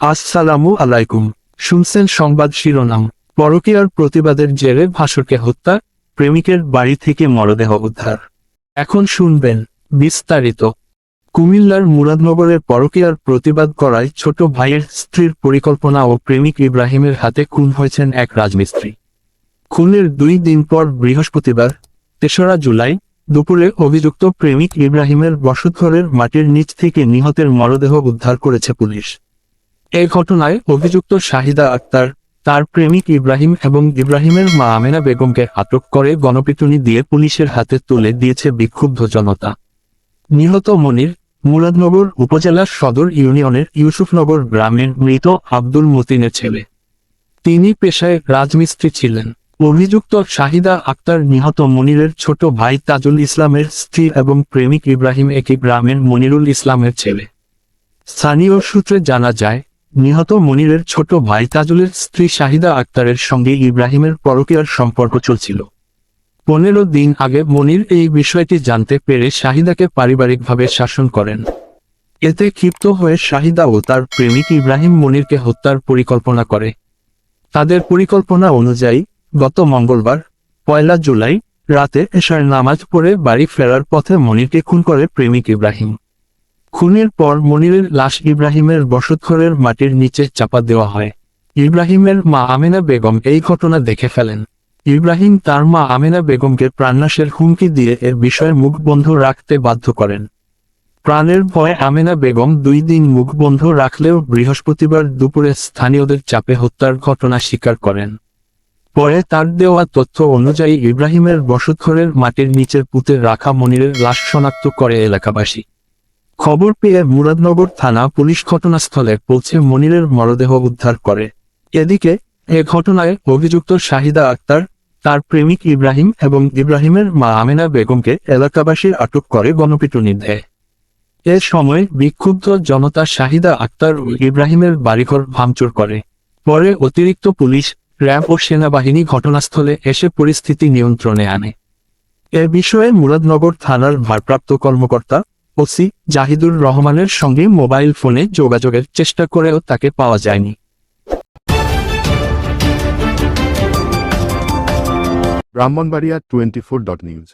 আসসালামু আলাইকুম। শুনছেন সংবাদ শিরোনাম। পরকীয়ার প্রতিবাদের জেরে ভাসুরকে হত্যা, প্রেমিকের বাড়ি থেকে মরদেহ উদ্ধার। এখন শুনবেন বিস্তারিত। কুমিল্লার মুরাদনগরের পরকীয়ার প্রতিবাদ করায় ছোট ভাইয়ের স্ত্রীর পরিকল্পনা ও প্রেমিক ইব্রাহিমের হাতে খুন হয়েছেন এক রাজমিস্ত্রি। খুনের দুই দিন পর বৃহস্পতিবার, তেসরা জুলাই, দুপুরে অভিযুক্ত প্রেমিক ইব্রাহিমের বসতঘরের মাটির নিচ থেকে নিহতের মরদেহ উদ্ধার করেছে পুলিশ। এই ঘটনায় অভিযুক্ত শাহিদা আক্তার, তার প্রেমিক ইব্রাহিম এবং ইব্রাহিমের মা আমেনা বেগমকে আটক করে গণপিটুনি দিয়ে পুলিশের হাতে তুলে দিয়েছে বিক্ষুব্ধ জনতা। নিহত মনির, মুরাদনগর উপজেলার সদর ইউনিয়নের ইউসুফনগর গ্রামের মৃত আব্দুল মতিনের ছেলে। তিনি পেশায় রাজমিস্ত্রি ছিলেন। অভিযুক্ত শাহিদা আক্তার নিহত মনিরের ছোট ভাই তাজুল ইসলামের স্ত্রী এবং প্রেমিক ইব্রাহিম একই গ্রামের মনিরুল ইসলামের ছেলে। স্থানীয় সূত্রে জানা যায় নিহত মনিরের ছোট ভাই তাজুলের স্ত্রী শাহিদা আক্তারের সঙ্গে ইব্রাহিমের পরকীয়ার সম্পর্ক চলছিল। পনেরো দিন আগে মনির এই বিষয়টি জানতে পেরে শাহিদাকে পারিবারিকভাবে শাসন করেন। এতে ক্ষিপ্ত হয়ে শাহিদা ও তার প্রেমিক ইব্রাহিম মনিরকে হত্যার পরিকল্পনা করে। তাদের পরিকল্পনা অনুযায়ী, গত মঙ্গলবার, পয়লা জুলাই, রাতে এশার নামাজ পড়ে বাড়ি ফেরার পথে মনিরকে খুন করে প্রেমিক ইব্রাহিম। খুনের পর মনিরের লাশ ইব্রাহিমের বসতঘরের মাটির নিচে চাপা দেওয়া হয়। ইব্রাহিমের মা আমেনা বেগম এই ঘটনা দেখে ফেলেন। ইব্রাহিম তার মা আমেনা বেগমকে প্রাণনাশের হুমকি দিয়ে এর বিষয়ে মুখ বন্ধ রাখতে বাধ্য করেন। প্রাণের ভয়ে আমেনা বেগম দুই দিন মুখ বন্ধ রাখলেও বৃহস্পতিবার দুপুরে স্থানীয়দের চাপে হত্যার ঘটনা স্বীকার করেন। পরে তার দেওয়া তথ্য অনুযায়ী ইব্রাহিমের বসতঘরের মাটির নিচে পুঁতে রাখা মনিরের লাশ শনাক্ত করে এলাকাবাসী। খবর পেয়ে মুরাদনগর থানা পুলিশ ঘটনাস্থলে পৌঁছে মনিরের মরদেহ উদ্ধার করে। এদিকে, এ ঘটনায় অভিযুক্ত শাহিদা আক্তার, তার প্রেমিক ইব্রাহিম এবং ইব্রাহিমের মা আমেনা বেগমকে এলাকাবাসীর আটক করে গণপিটুনি দেয়। এ সময় বিক্ষুব্ধ জনতা শাহিদা আক্তার ও ইব্রাহিমের বাড়িঘর ভাঙচুর করে। পরে অতিরিক্ত পুলিশ, র্যাব ও সেনাবাহিনী ঘটনাস্থলে এসে পরিস্থিতি নিয়ন্ত্রণে আনে। এ বিষয়ে মুরাদনগর থানার ভারপ্রাপ্ত কর্মকর্তা ওসি জাহিদুর রহমানের সঙ্গে মোবাইল ফোনে যোগাযোগের চেষ্টা করেও তাকে পাওয়া যায়নি। Brahmanbaria twenty four dot news.